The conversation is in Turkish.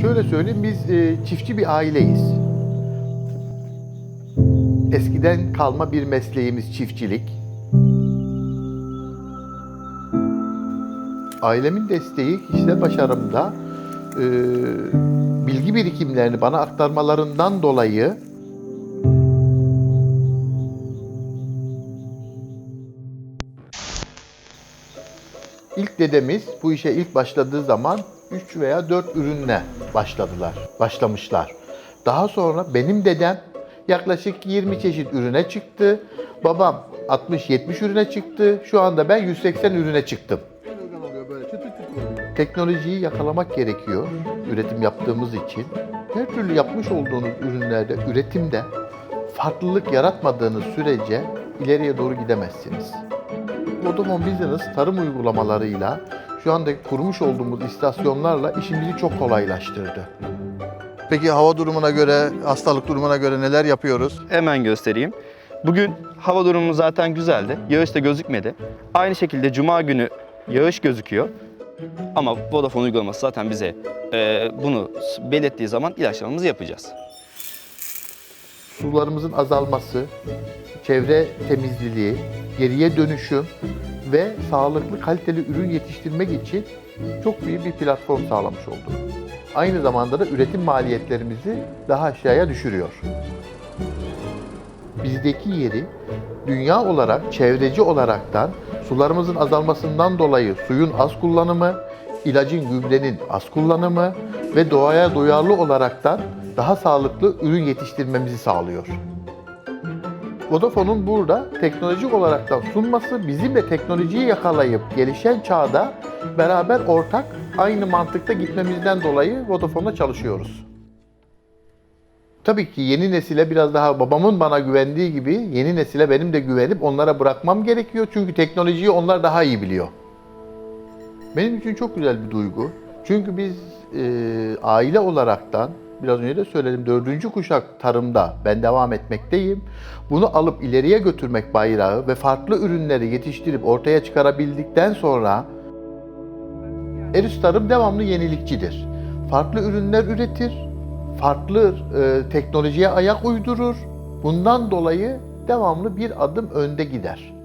Şöyle söyleyeyim, biz e, çiftçi bir aileyiz. Eskiden kalma bir mesleğimiz çiftçilik. Ailemin desteği kişisel başarımda e, bilgi birikimlerini bana aktarmalarından dolayı İlk dedemiz bu işe ilk başladığı zaman 3 veya 4 ürünle başladılar, başlamışlar. Daha sonra benim dedem yaklaşık 20 çeşit ürüne çıktı. Babam 60-70 ürüne çıktı. Şu anda ben 180 ürüne çıktım. Teknolojiyi yakalamak gerekiyor üretim yaptığımız için. Her türlü yapmış olduğunuz ürünlerde, üretimde farklılık yaratmadığınız sürece ileriye doğru gidemezsiniz. Vodafone Business tarım uygulamalarıyla şu anda kurmuş olduğumuz istasyonlarla işimizi çok kolaylaştırdı. Peki hava durumuna göre, hastalık durumuna göre neler yapıyoruz? Hemen göstereyim. Bugün hava durumu zaten güzeldi. Yağış da gözükmedi. Aynı şekilde cuma günü yağış gözüküyor. Ama Vodafone uygulaması zaten bize e, bunu belirttiği zaman ilaçlamamızı yapacağız. Sularımızın azalması, çevre temizliliği, geriye dönüşüm ve sağlıklı kaliteli ürün yetiştirmek için çok büyük bir platform sağlamış oldu. Aynı zamanda da üretim maliyetlerimizi daha aşağıya düşürüyor. Bizdeki yeri dünya olarak, çevreci olaraktan sularımızın azalmasından dolayı suyun az kullanımı, ilacın, gübrenin az kullanımı ve doğaya duyarlı olaraktan daha sağlıklı ürün yetiştirmemizi sağlıyor. Vodafone'un burada teknolojik olaraktan sunması bizim de teknolojiyi yakalayıp gelişen çağda beraber ortak aynı mantıkta gitmemizden dolayı Vodafone'la çalışıyoruz. Tabii ki yeni nesile biraz daha babamın bana güvendiği gibi yeni nesile benim de güvenip onlara bırakmam gerekiyor. Çünkü teknolojiyi onlar daha iyi biliyor. Benim için çok güzel bir duygu. Çünkü biz e, aile olaraktan biraz önce de söyledim dördüncü kuşak tarımda ben devam etmekteyim. Bunu alıp ileriye götürmek bayrağı ve farklı ürünleri yetiştirip ortaya çıkarabildikten sonra Erüs Tarım devamlı yenilikçidir. Farklı ürünler üretir, farklı e, teknolojiye ayak uydurur. Bundan dolayı devamlı bir adım önde gider.